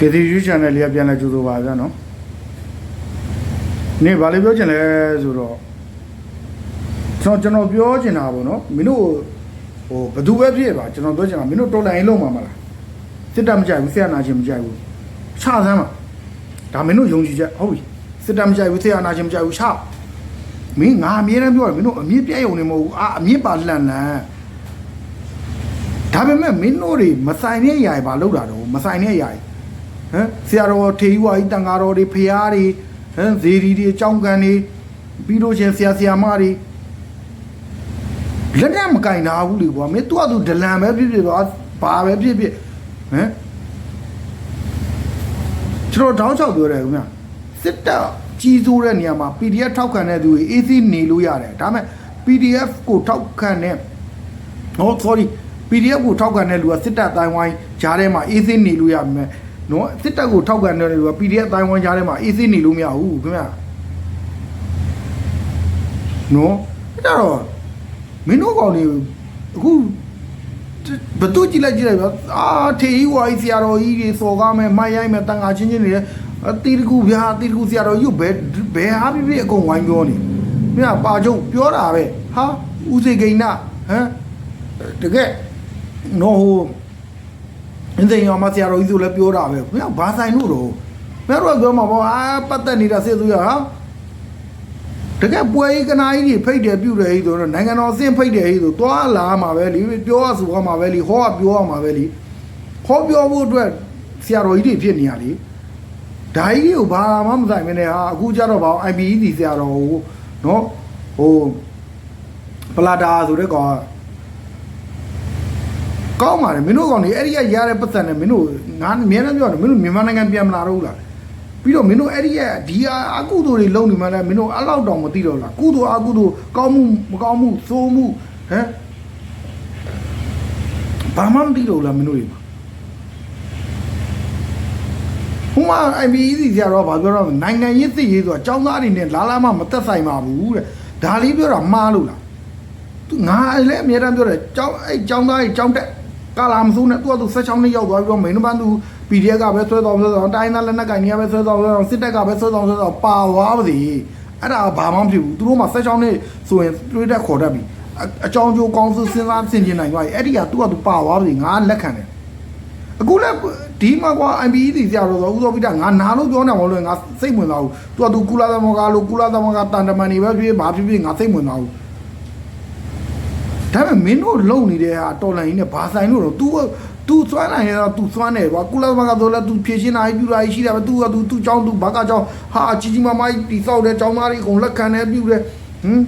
ကေတီယူချန်နယ်လေးကပြန်လဲကြိုးဆိုပါဗျာနော်နေဘာလေးပြောချင်လဲဆိုတော့ကျွန်တော်ကျွန်တော်ပြောချင်တာပေါ့နော်မင်းတို့ဟိုဘယ်သူပဲဖြစ်ပါကျွန်တော်ပြောချင်တာမင်းတို့တော်လိုင်းလုံးမှာမလားစစ်တပ်မကြိုက်ဘူးဆရာနာချင်းမကြိုက်ဘူးချသမ်းပါဒါမင်းတို့ယုံကြည်ချက်ဟုတ်ပြီစစ်တပ်မကြိုက်ဘူးဆရာနာချင်းမကြိုက်ဘူးချမင်းငါအမြဲတမ်းပြောတယ်မင်းတို့အမြင့်ပြည့်ရုံနေမဟုတ်ဘူးအာအမြင့်ပါလှန်လန်ဒါပေမဲ့မင်းတို့တွေမဆိုင်တဲ့ຢာတွေဘာလုပ်တာတော့မဆိုင်တဲ့ຢာတွေ ဟမ်ဆရာတော်ထေကြီးဝါကြီးတန်ဃာတော်တွေဖရာတွေဟမ်ဇေဒီတွေအကြောင်းကန်တွေပြီးလို့ချင်းဆရာဆရာမတွေလက်နဲ့မကင်တာဘူးလေကွာမင်းသူ့အတူဒလန်ပဲဖြစ်ဖြစ်ပါဘာပဲဖြစ်ဖြစ်ဟမ်ကျွန်တော်တောင်းချောက်ပြောတယ်ခင်ဗျစစ်တပ်ကြီးစိုးတဲ့နေရာမှာ PDF ထောက်ခံတဲ့သူတွေ AC နေလို့ရတယ်ဒါပေမဲ့ PDF ကိုထောက်ခံတဲ့ဟော sorry PDF ကိုထောက်ခံတဲ့လူကစစ်တပ်အတိုင်းဝိုင်းဂျားထဲမှာ AC နေလို့ရမယ် နော်စစ်တပ်ကိုထောက်ခံတဲ့လူက PDF အတိုင်းဝိုင်းဂျားထဲမှာ AC နေလို့မရဘူးခင်ဗျနော်အဲ့တော့မင်းတို့ကောင်တွေအခုဘသူကြည့်လိုက်ကြည့်လိုက်ပါအာထေကြီးဝါကြီးဆရာတော်ကြီးတွေစော်ကားမယ်မိုက်ရိုက်မယ်တန်ငါချင်းချင်းတွေအတီတကူဗျာအတီတကူဆရာတော်ကြီးကိုဘယ်ဘယ်ဟာပြပြအကုန်ဝိုင်းပြောနေမင်းကပါချုပ်ပြောတာပဲဟာဦးစေကိန်းနာဟမ်တကယ်နော်ဟို အင်းစိန်ရောမဆရာတော်ကြီးဆိုလည်းပြောတာပဲမင်းကဘာဆိုင်လို့တော့မင်းတို့ကပြောမှာပေါ့အာပတ်သက်နေတာစေသူရဟာတကယ်ပွဲကြီးကနာကြီးတွေဖိတ်တယ်ပြုတယ်ဟိဆိုတော့နိုင်ငံတော်အဆင့်ဖိတ်တယ်ဟိဆိုသွားလာမှာပဲလीပြောရဆိုရမှာပဲလीဟောကပြောရမှာပဲလीဟောပြောဖို့အတွက်ဆရာတော်ကြီးတွေဖြစ်နေရလေဓာကြီးကိုဘာမှမဆိုင်မနေဟာအခုကြတော့ဗော IPEC ဆရာတော်ဟိုနော်ဟိုပလာတာဆိုတဲ့ကောင် ကကောင်းပါတယ်မင်းတို့ကောင်တွေအဲ့ဒီကရတဲ့ပတ်သက်နဲ့မင်းတို့ငါအများနဲ့ပြောတယ်မင်းတို့မြန်မာနိုင်ငံပြန်မလာတော့ဘူးလားပြီးတော့မင်းတို့အဲ့ဒီကဒီအကုသိုလ်တွေလုံးနေမှလည်းမင်းတို့အဲ့လောက်တောင်မသိတော့လားကုသိုလ်အကုသိုလ်ကောင်းမှုမကောင်းမှုသိုးမှုဟမ်ဘာမှမသိတော့လားမင်းတို့တွေဟိုမှာ IBEC ဆရာတော်ကဘာပြောတော့နိုင်ငံရေးသိရေးဆိုတာចောင်းသားတွေနဲ့လာလာမှမသက်ဆိုင်ပါဘူးတဲ့ဒါလေးပြောတာမှားလို့လားသူငါလည်းအများတမ်းပြောတယ်ចောင်းအဲ့ចောင်းသားတွေចောင်းတက် ကာလာမစိုးနဲ့သူကသူ16နှစ်ရောက်သွားပြီးတော့မိန်နပန်းသူ PDF ကပဲဆွဲတော်ဆွဲတော်တိုင်းသားလက်နက်ကင်ကြီးကပဲဆွဲတော်ဆွဲတော်စစ်တပ်ကပဲဆွဲတော်ဆွဲတော်ပါသွားပါစေအဲ့ဒါဘာမှမဖြစ်ဘူးသူတို့မှ16နှစ်ဆိုရင်တွေးတက်ခေါ်တတ်ပြီအကြောင်းကျိုးကောင်းစုစဉ်းစားဆင်ခြင်နိုင်သွားပြီအဲ့ဒီကသူကသူပါသွားပါစေငါလက်ခံတယ်အခုလည်းဒီမှာကွာ MPEC ဆရာတော်ဆိုဥသောပိတာငါနာလို့ပြောနေမှာလို့ငါစိတ်ဝင်သွားဘူးသူကသူကုလာသမဂ္ဂလို့ကုလာသမဂ္ဂတန်တမန်နေပဲဖြစ်ဘာဖြစ်ဖြစ်ငါစိတ်ဝင်သွားဘူး ဒါပေမဲ့မင်းတို့လုံနေတဲ့ဟာတော်လိုင်းကြီးနဲ့ဘာဆိုင်လို့တော့ तू तू စွမ်းနိုင်ရတော့ तू စွမ်းတယ်ကွာကုလသမဂ္ဂဆိုလဲ तू ဖြည့်ရှင်းတာကြီးပြူတာကြီးရှိတယ်ပဲ तू က तू သူ့ចောင်း तू ဘာကចောင်းဟာကြီးကြီးမားမားကြီးတိဆောက်တဲ့ចောင်းသားတွေအကုန်လက်ခံတယ်ပြူတယ်ဟမ်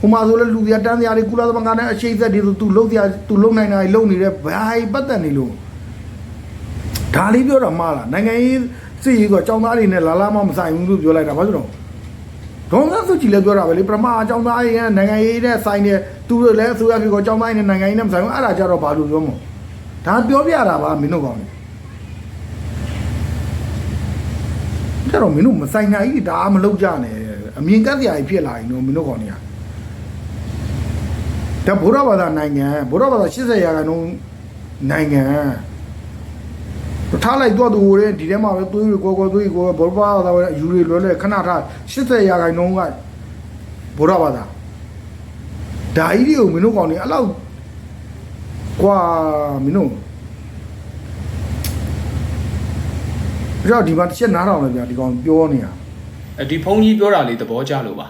ဟိုမှာဆိုလဲလူပြတန်းစရာတွေကုလသမဂ္ဂနဲ့အရှိတ်သက်တွေဆို तू လုံးစရာ तू လုံးနိုင်တာကြီးလုံးနေတယ်ဘာကြီးပတ်သက်နေလို့ဒါလေးပြောတာမှားလားနိုင်ငံရေးစစ်ရေးဆိုចောင်းသားတွေနဲ့လာလာမှမဆိုင်ဘူးလို့ပြောလိုက်တာဘာလို့တော့ ဒေါ်လာစုကြည်လည်းပြောတာပဲလေပထမအကြောင်းသားရေးနဲ့နိုင်ငံရေးနဲ့ဆိုင်တယ်သူတို့လည်းအစိုးရဖြစ်ကောအကြောင်းသားရေးနဲ့နိုင်ငံရေးနဲ့မဆိုင်ဘူးအဲ့ဒါကြတော့ဘာလို့ပြောမလဲဒါပြောပြတာပါမင်းတို့ကောင်းတယ်ဒါတော့မင်းတို့မဆိုင်နိုင်ကြီးဒါမလုပ်ကြနဲ့အမြင်ကတ်စရာကြီးဖြစ်လာရင်တော့မင်းတို့ကောင်းနေရဒါဘုရားဘာသာနိုင်ငံဘုရားဘာသာ80ရာခိုင်နှုန်းနိုင်ငံ ထားလိုက်တော့သူဟိုတဲ့ဒီထဲမှာပဲသွေးကိုကိုသွေးကိုဘုရားဘာသာပဲယူတွေလွယ်လွယ်ခဏထား80ရာခိုင်နှုန်းကဘုရားဘာသာဒါကြီးတွေကိုမင်းတို့ကောင်းနေအဲ့လောက်ကွာမင်းတို့ပြတော့ဒီမှာတစ်ချက်နားထောင်လိုက်ဗျာဒီကောင်ပြောနေတာအဲဒီဖုန်းကြီးပြောတာလေးသဘောကျလို့ပါ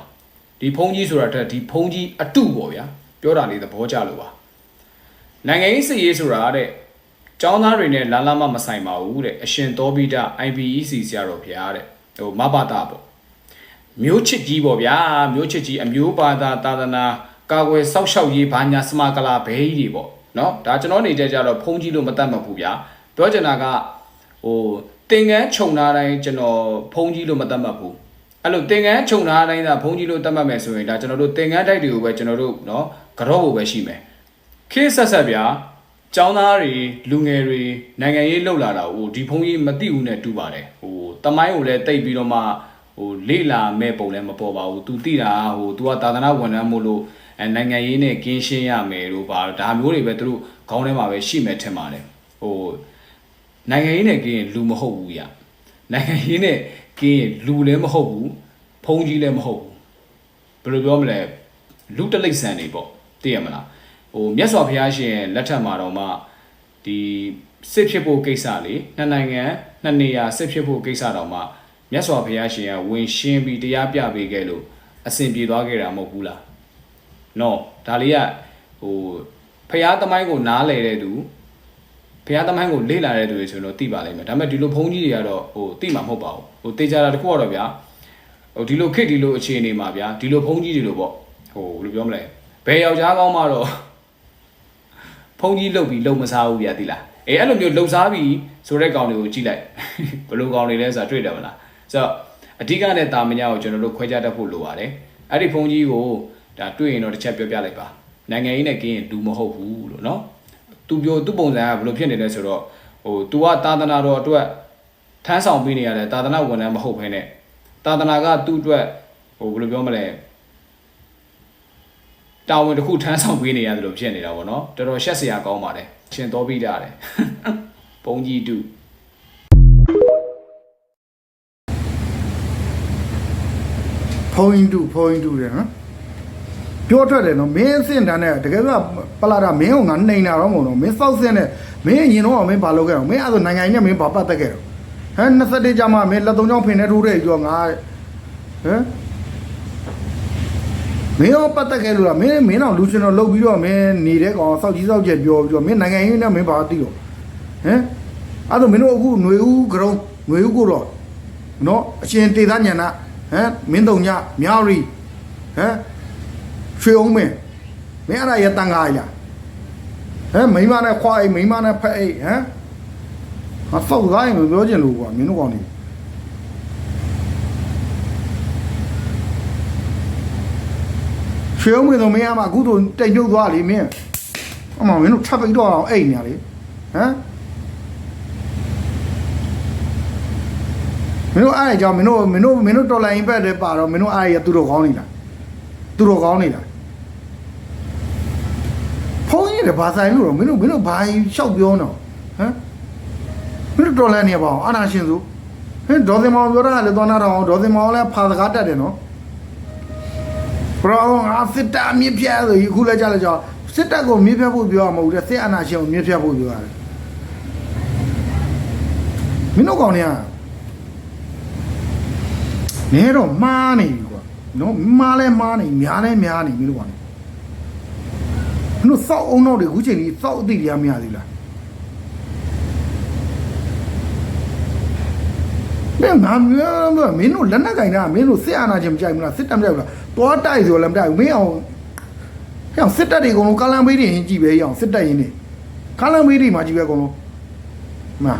ဒီဖုန်းကြီးဆိုတာတက်ဒီဖုန်းကြီးအတုပေါ့ဗျာပြောတာလေးသဘောကျလို့ပါနိုင်ငံရေးစစ်ရေးဆိုတာတဲ့ ကျောင်းသားတွေနဲ့လာလာမမဆိုင်ပါဘူးတဲ့အရှင်သောပိတ IBEC ဆရာတော်ဖျားတဲ့ဟိုမဘာတာပေါ့မျိုးချစ်ကြီးပေါ့ဗျာမျိုးချစ်ကြီးအမျိုးဘာသာသာသနာကာကွယ်စောက်ရှောက်ရေးဘာညာစမကလာဘဲကြီးတွေပေါ့နော်ဒါကျွန်တော်နေကြကြတော့ဖုံးကြီးလို့မတတ်မှဘူးဗျာပြောချင်တာကဟိုသင်္ကန်းခြုံထားတိုင်းကျွန်တော်ဖုံးကြီးလို့မတတ်မှဘူးအဲ့လိုသင်္ကန်းခြုံထားတိုင်းသာဖုံးကြီးလို့တတ်မှတ်မယ်ဆိုရင်ဒါကျွန်တော်တို့သင်္ကန်းတိုက်တွေကိုပဲကျွန်တော်တို့နော်ကြော့ကိုပဲရှိမယ်ခေတ်ဆက်ဆက်ဗျာ ចောင်းသားတွေလူငယ်တွေနိုင်ငံရေးလှုပ်လာတာဟိုဒီဘုန်းကြီးမသိဘူးနဲ့တူပါတယ်ဟိုတမိုင်းကိုလည်းတိတ်ပြီးတော့မှဟိုလေ့လာမဲ့ပုံလည်းမပေါ်ပါဘူး तू သိတာဟို तू ကသာသနာဝန်ထမ်းမို့လို့အဲနိုင်ငံရေးနဲ့ကင်းရှင်းရမယ်လို့ပါဒါမျိုးတွေပဲသူတို့ခေါင်းထဲမှာပဲရှိမယ်ထင်ပါတယ်ဟို နိုင်ငံရေးနဲ့ကင်းရင်လူမဟုတ်ဘူးရနိုင်ငံရေးနဲ့ကင်းရင်လူလည်းမဟုတ်ဘူးဖုံးကြီးလည်းမဟုတ်ဘူးဘယ်လိုပြောမလဲလူတလိမ့်ဆန်နေပေါ့သိရမလား ဟိုမြတ်စွာဘုရားရှင်လက်ထက်မှာတော့မှဒီစစ်ဖြစ်ဖို့ကိစ္စလေနှစ်နိုင်ငံနှစ်နေရာစစ်ဖြစ်ဖို့ကိစ္စတော့မှမြတ်စွာဘုရားရှင်ကဝင်ရှင်းပြီးတရားပြပေးခဲ့လို့အစဉ်ပြေသွားခဲ့တာမဟုတ်ဘူးလားနော်ဒါလေးကဟိုဖះသမိုင်းကိုနားလဲတဲ့သူဘုရားသမိုင်းကိုလေ့လာတဲ့သူတွေဆိုရင်တော့သိပါလိမ့်မယ်ဒါပေမဲ့ဒီလိုဘုန်းကြီးတွေကတော့ဟိုသိမှာမဟုတ်ပါဘူးဟိုတေချာတာတစ်ခုကတော့ဗျာဟိုဒီလိုခစ်ဒီလိုအခြေအနေမှာဗျာဒီလိုဘုန်းကြီးတွေလို့ပေါ့ဟိုဘယ်လိုပြောမလဲဘယ်ယောက်ျားကောင်းမှတော့ ဘုန်းကြီးလှုပ်ပြီးလှုပ်မစားဘူးဗျာသိလားအေးအဲ့လိုမျိုးလှုပ်စားပြီးဆိုတဲ့ကောင်တွေကိုကြည့်လိုက်ဘယ်လိုကောင်တွေလဲဆိုတာတွေ့တယ်မလားဆိုတော့အဓိကနဲ့တာမညာကိုကျွန်တော်တို့ခွဲခြားတတ်ဖို့လိုပါတယ်အဲ့ဒီဘုန်းကြီးကိုဒါတွေ့ရင်တော့တစ်ချက်ပြောပြလိုက်ပါနိုင်ငံရေးနဲ့ကင်းရင်လူမဟုတ်ဘူးလို့နော်သူပြောသူပုံစံကဘယ်လိုဖြစ်နေလဲဆိုတော့ဟို तू ကသာသနာတော်အတွက်ထမ်းဆောင်ပေးနေရတယ်သာသနာဝန်ထမ်းမဟုတ်ဘဲနဲ့သာသနာကသူ့အတွက်ဟိုဘယ်လိုပြောမလဲ တာဝန်တစ်ခုထမ်းဆောင်ပေးနေရတယ်လို့ဖြစ်နေတာပေါ့နော်တော်တော်ရှက်စရာကောင်းပါတယ်ရှင်တော်ပြီးတာတယ်ဘုံကြီးတူဖုန်းတူဖုန်းတူတယ်နော်ပြောထွက်တယ်နော်မင်းအဆင့်တန်းနဲ့တကယ်ဆိုပလာတာမင်းကငါနှိမ်တာတော့မဟုတ်တော့မင်းစောက်စင်းနဲ့မင်းရင်တော့မင်းဘာလုပ်ခဲ့တော့မင်းအဲ့ဒါနိုင်ငံကြီးနဲ့မင်းဘာပတ်သက်ခဲ့တော့ဟမ်21ကြမှာမင်းလက်သုံးချောင်းဖင်နေထိုးတဲ့ကြောငါဟမ် မင်းရောပတ်သက်ခဲ့လို့လားမင်းမင်းတော့လူရှင်တော်လှုပ်ပြီးတော့မင်းနေတဲ့ကောင်စောက်ကြီးစောက်ကျက်ပြောပြီးတော့မင်းနိုင်ငံကြီးနဲ့မင်းဘာသိတော့ဟမ်အဲ့ဒါမင်းတို့အခုຫນွေဦးကရုံຫນွေဦးကိုတော့နော်အရှင်တေသားညံနာဟမ်မင်းတုံညမြောက်ရီဟမ်ရွှေအောင်မင်းမင်းအဲ့ဒါရတန်ကားလားဟမ်မိမနဲ့ခွာအိမ်မိမနဲ့ဖက်အိမ်ဟမ်ဟာစောက်သားရင်မပြောချင်လို့ကွာမင်းတို့ကောင်နေ ရွှေအောင်မင်းဆိုမင်းအမအခုတို့တိတ်ပြုတ်သွားလေမင်းအမမင်းတို့ထပ်ပြီးတော့အောင်အိမ်နေရလေဟမ်မင်းတို့အားရကြောင်မင်းတို့မင်းတို့မင်းတို့တော်လိုင်းဘက်တည်းပါတော့မင်းတို့အားရသူတို့ကောင်းနေလားသူတို့ကောင်းနေလားဖုန်းကြီးတယ်ဘာဆိုင်လို့တော့မင်းတို့မင်းတို့ဘာလျှောက်ပြောတော့ဟမ်မင်းတို့တော်လိုင်းနေပါအောင်အာနာရှင်စုဟင်ဒေါ်စင်မောင်ပြောတာလည်းသွားနာတော့ဒေါ်စင်မောင်လည်းဖာစကားတက်တယ်နော် ဘရောငါစစ်တာမြစ်ဖြတ်ဆိုအခုလည်းကြားလဲကြောင်စစ်တပ်ကိုမြစ်ဖြတ်ဖို့ပြောရမှာမဟုတ်တဲ့စစ်အာဏာရှင်ကိုမြစ်ဖြတ်ဖို့ပြောရတယ်မင်းတို့ကောင်တွေကနေတော့မားနေပြီကွာနော်မားလဲမားနေများလဲများနေမင်းတို့ကောင်တွေမင်းတို့စောက်အောင်တော့တွေအခုချိန်ကြီးစောက်အသိတရားမရသေးလား မင်းငါမင်းမင်းတို့လက်နက်ကင်တာမင်းတို့စစ်အာဏာရှင်မကြိုက်ဘူးလားစစ်တပ်မကြိုက်ဘူးလားတွားတိုက်ဆိုလည်းမတိုက်ဘူးမင်းအောင်ဟဲ့စစ်တပ်တွေအကုန်လုံးကာလန်ဘေးတွေရင်ကြည့်ပဲရအောင်စစ်တပ်ရင်နေကာလန်ဘေးတွေမှာကြည့်ပဲအကုန်လုံးမှန်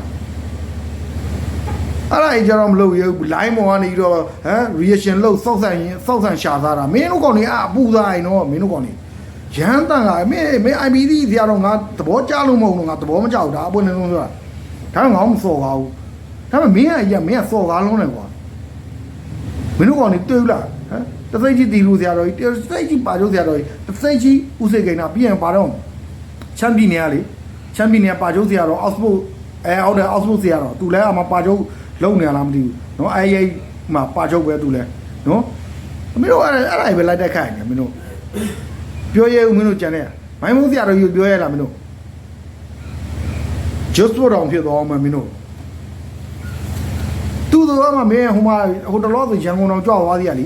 အဲ့ဒါကြီးကြတော့မလုပ်ရဘူး line ပေါ်ကနေပြီးတော့ဟမ် reaction လုပ်စောက်ဆန်ရင်စောက်ဆန်ရှာသားတာမင်းတို့ကောင်တွေအပူသားရင်တော့မင်းတို့ကောင်တွေရမ်းတန်ကမင်းမင်း IBD ဆရာတော်ငါသဘောကျလို့မဟုတ်လို့ငါသဘောမကျဘူးဒါအပွင့်နေလုံးဆိုတာဒါငါမစော်ပါဘူး ဒါပေမဲ့မင်းကရမင်းကစော်ကားလုံးတယ်ကွာမင်းတို့ကောင်တွေတွေ့ဘူးလားဟမ်တသိကြီးတီလူဆရာတော်ကြီးတသိကြီးပါကျုပ်ဆရာတော်ကြီးတသိကြီးဦးစေကိန်းနာပြီးရင်ပါတော့ချမ်းပြည်နယ်ကလေချမ်းပြည်နယ်ပါကျုပ်ဆရာတော်အောက်စဖို့အဲအောက်တယ်အောက်စဖို့ဆရာတော်သူလည်းအမပါကျုပ်လုံနေရလားမသိဘူးနော်အဲရိတ်မှာပါကျုပ်ပဲသူလည်းနော်မင်းတို့အဲ့အဲ့ဒါပဲလိုက်တက်ခိုင်းနေမင်းတို့ပြောရဲဦးမင်းတို့ကြံနေမိုင်းမုန်းဆရာတော်ကြီးပြောရဲလားမင်းတို့ just တော့ဖြစ်သွားအောင်မင်းတို့ သူတို့ကမှမင်းဟိုမှာဟိုတလောဆိုရန်ကုန်တော်ကြွားသွားသေးရလी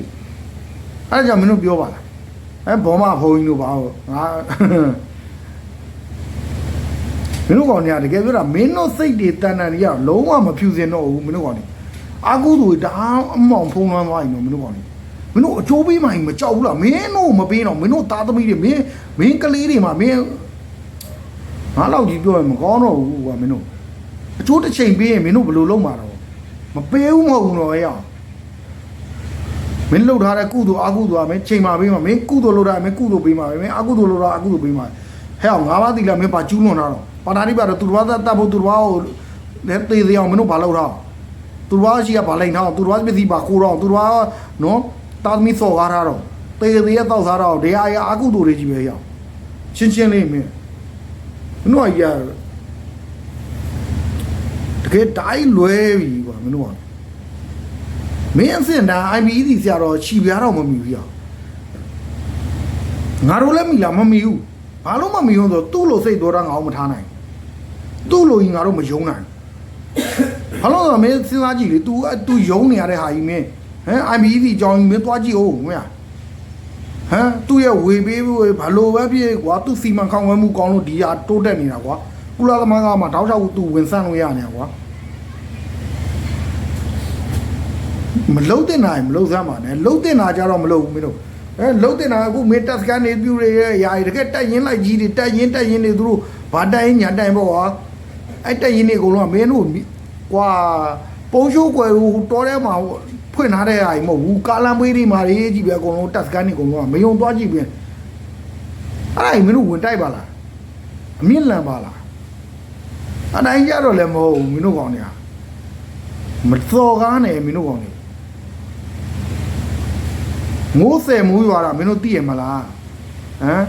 အဲ့ဒါကြောင့်မင်းတို့ပြောပါလားအဲဘောမဘုံကြီးတို့ပါဟုတ်ငါမင်းတို့ကောင်တွေကတကယ်ပြောတာမင်းတို့စိတ်တွေတန်တန်တွေကလုံးဝမဖြူစင်တော့ဘူးမင်းတို့ကောင်တွေအာကုသူတအားအမောင်ဖုံးလွှမ်းသွားရင်တော့မင်းတို့ကောင်တွေမင်းတို့အချိုးပေးမှမကြောက်ဘူးလားမင်းတို့မပေးတော့မင်းတို့သားသမီးတွေမင်းမင်းကလေးတွေမှာမင်းငါတော့ကြီးပြောရင်မကောင်းတော့ဘူးကွာမင်းတို့အချိုးတစ်ချိန်ပေးရင်မင်းတို့ဘယ်လိုလုပ်မှာတော့ မပေးဘူးမဟုတ်ဘူးတော့ဟဲ့အောင်မင်းလှုပ်ထားတဲ့ကုသိုလ်အကုသိုလ်ကမင်းချိန်မှာပေးမှာမင်းကုသိုလ်လှုပ်တာမင်းကုသိုလ်ပေးမှာပဲမင်းအကုသိုလ်လှုပ်တာအကုသိုလ်ပေးမှာဟဲ့အောင်ငါးပါးသီလမင်းပါကျူးလွန်တာတော့ပါဏာတိပါတော့သူတော်ဘာတတ်ဖို့သူတော်ဘာကိုလည်းသေသေးအောင်မင်းတို့ဘာလုပ်ထားသူတော်ဘာရှိကဘာလိန်ထားသူတော်ဘာပစ္စည်းပါခိုးတော့သူတော်ဘာနော်တာသမီစော်ကားထားတော့သေသေးရတောက်စားတော့ဒေဟာရအကုသိုလ်တွေကြီးပဲဟဲ့အောင်ရှင်းရှင်းလေးမင်းမင်းတို့ကရ တကယ်တိုင်းလွဲပြီကွာမင်းတို့ကမင်းအစင်တာ IBE ဆရာတော်ခြီပြားတော့မမီဘူးရငါတို့လည်းမီလားမမီဘူးဘာလို့မမီဘူးဆိုတော့သူ့လိုစိတ်တော်တာငါအောင်မထားနိုင်သူ့လိုကြီးငါတို့မယုံနိုင်ဘာလို့လဲဆိုတော့မင်းစဉ်းစားကြည့်လေ तू तू ယုံနေရတဲ့ဟာကြီးမင်းဟမ် IBE ကြောင်းကြီးမင်းသွားကြည့်အောင်မင်းဟမ်သူ့ရဲ့ဝေပေးဖို့ဘာလို့ပဲဖြစ်ကွာသူစီမံခေါင်ဝဲမှုကောင်းလို့ဒီဟာတိုးတက်နေတာကွာ ကုလသမဂ္ဂမှာတောက်လျှောက်သူဝင်ဆန့်လို့ရနေတာကွာမလုံးတင်နိုင်မလုံးစမ်းပါနဲ့လုံးတင်တာကြတော့မလုံးဘူးမင်းတို့အဲလုံးတင်တာအခုမင်းတက်စကန်နေပြူရရဲ့ယာရီတကယ်တက်ရင်လိုက်ကြီးတွေတက်ရင်တက်ရင်တွေသူတို့ဘာတိုင်ညာတိုင်ပေါ့ကွာအဲ့တက်ရင်တွေအကုန်လုံးကမင်းတို့ကွာပုံရှိုးကွယ်ဟိုတော်ထဲမှာဖွင့်ထားတဲ့ဟာကြီးမဟုတ်ဘူးကာလံပွေးတွေမှာရေးကြည့်ပဲအကုန်လုံးတက်စကန်တွေအကုန်လုံးကမယုံသွားကြည့်ပြန်အဲ့ဒါကြီးမင်းတို့ဝင်တိုက်ပါလားအမြင့်လန်ပါလား အတိုင်းကြတော့လည်းမဟုတ်ဘူးမင်းတို့ကောင်တွေကမစော်ကားနဲ့မင်းတို့ကောင်တွေငိုးဆယ်မိုးရွာတာမင်းတို့သိရမလားဟမ်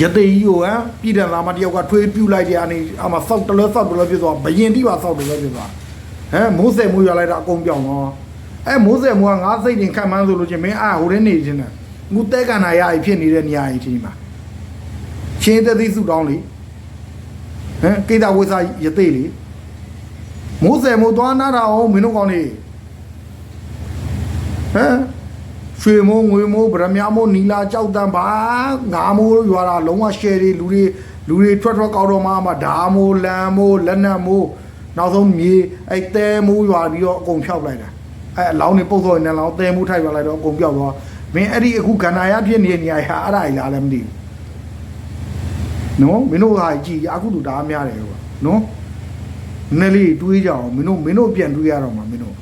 ရတေကြီးကိုဟမ်ပြည်တယ်သားမတယောက်ကထွေးပြူလိုက်တဲ့အနေအမဆောက်တလဲဆောက်တလဲပြသွားဘယင်တိပါဆောက်တလဲပြသွားဟမ်မိုးဆယ်မိုးရွာလိုက်တာအကုန်ပြောင်းတော့အဲမိုးဆယ်မိုးကငါစိတ်တင်ခံမှန်းဆိုလို့ချင်းမင်းအာဟိုတဲ့နေချင်းတယ်ငူတဲကန်နာရကြီးဖြစ်နေတဲ့နေရာကြီးဒီမှာချင်းသက်သိစုတောင်းလေ ဟမ်ကိတာဝိစာရတေလေမိုးဆယ်မိုးသွားနာတာအောင်မင်းတို့ကောင်းနေဟမ်ရွှေမိုးငွေမိုးဗရမ ्या မိုးနီလာကြောက်တန်းပါငါမိုးရွာတာလုံးဝ share တွေလူတွေလူတွေထွက်ထွက်ကောက်တော့မှမှဓာမိုးလန်မိုးလက်နက်မိုးနောက်ဆုံးမြေအဲ့တဲမိုးရွာပြီးတော့အကုန်ဖြောက်လိုက်တာအဲ့အလောင်းနေပုတ်စော်နေလောင်းတဲမိုးထိုက်သွားလိုက်တော့အကုန်ပြောက်သွားမင်းအဲ့ဒီအခုခန္ဓာရဖြစ်နေတဲ့နေရာဟာအဲ့ဒါကြီးလားလည်းမသိဘူး နော်မင်းတို့ဟာကြည်အခုလူဒါများတယ်ကွာနော်နည်းလေးတွေးကြအောင်မင်းတို့မင်းတို့ပြန်တွေးရတော့မှာမင်းတို့